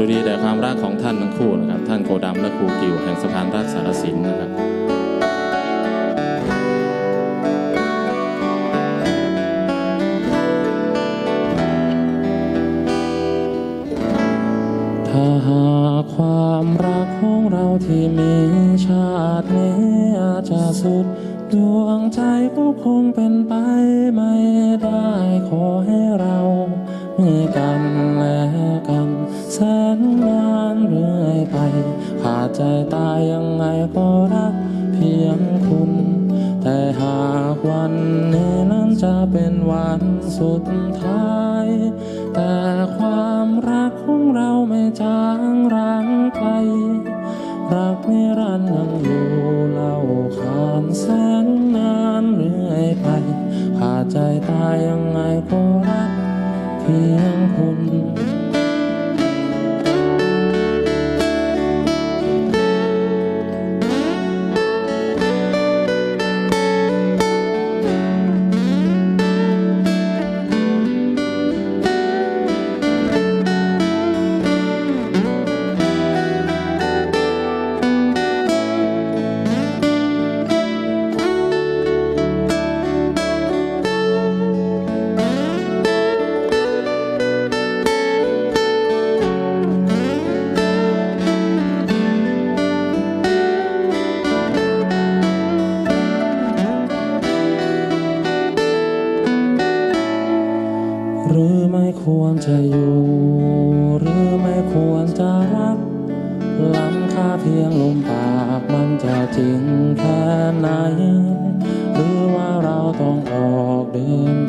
ดุดีแด่ความรักของท่านทั้งคู่นะครับ ท่านโกดำและครูกิวแห่งสะพานรักสารสินนะครับถ้าหากความรักของเราที่มีชาตินี้อาจจะสุด ดวงใจก็คงเป็นไป หากวันนี้นั้นจะเป็นวันสุดท้าย แต่ความรักของเราไม่จางร้างไปรักนิรันดร์ยังอยู่เล่าขานแสนนานเรื่อยไปขาดใจตายยังไงก็รักเพียงคุณ ควรจะอยู่ หรือไม่ควรจะรัก ล้ำค่าเพียงลมปากมันจะจริงแค่ไหน หรือว่าเราต้องออกเดิน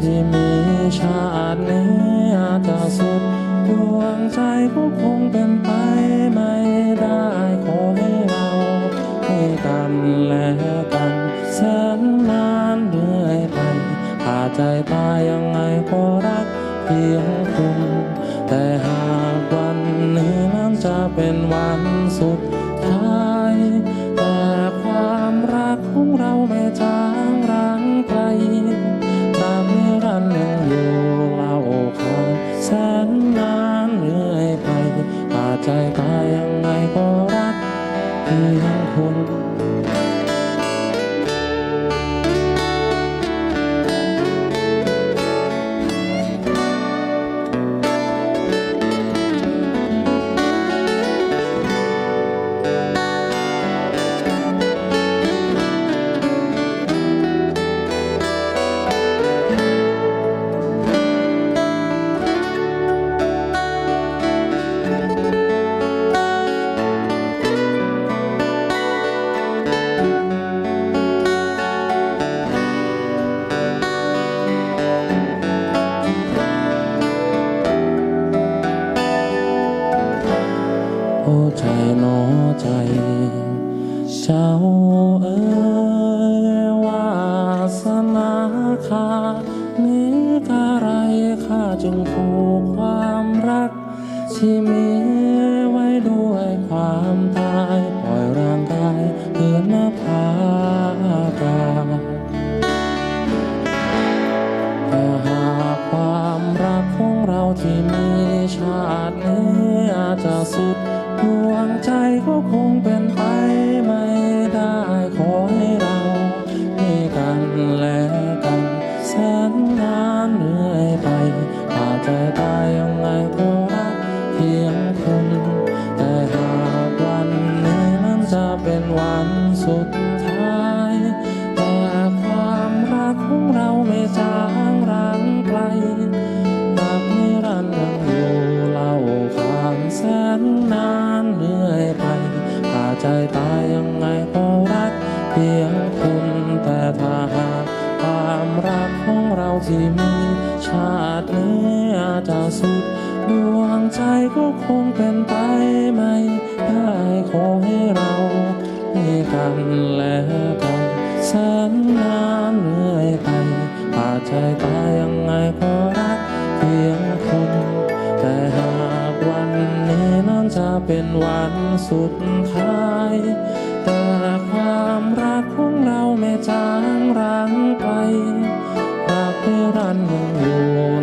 ที่มีชาตินี้อาจจะสุดดวงใจก็คงเป็นไปไม่ได้ขอให้เราให้กันและกันแสนนานเรื่อยไปขาดใจตายยังไงก็รักเพียงคุณ แต่หากวันนี้นั้นจะเป็นวันสุด เจ้าเอ๋ยวาสนาข้านี้กะไรข้าจึงผูกความรัก ที่มีไว้ด้วยความตายปล่อยร่างกายเพื่อนมาพากาศถ้าหากความรักของเราที่มีชาตินี้อาจจะสุดาหากความรักของเน่าจะสุด ดวงใจก็คงเป็นไปไม่ได้ขอให้เราให้กันและกันแสนนานเรื่อยไปผ่าใจตายยังไงก็รักเพียงคนแต่หากวันนี้นั้นจะเป็นวันสุดท้ายแต่ความรักของเราไม่จางร้างไป นิรันด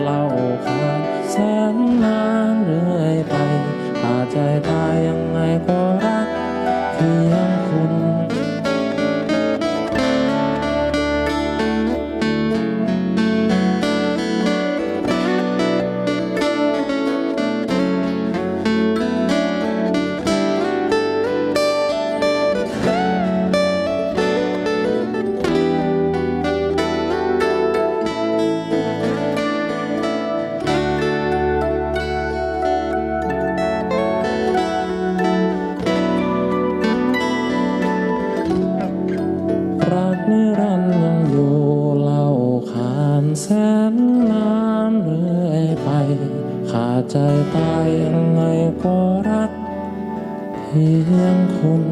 ใจตายยังไงก็รักเพียงคุณ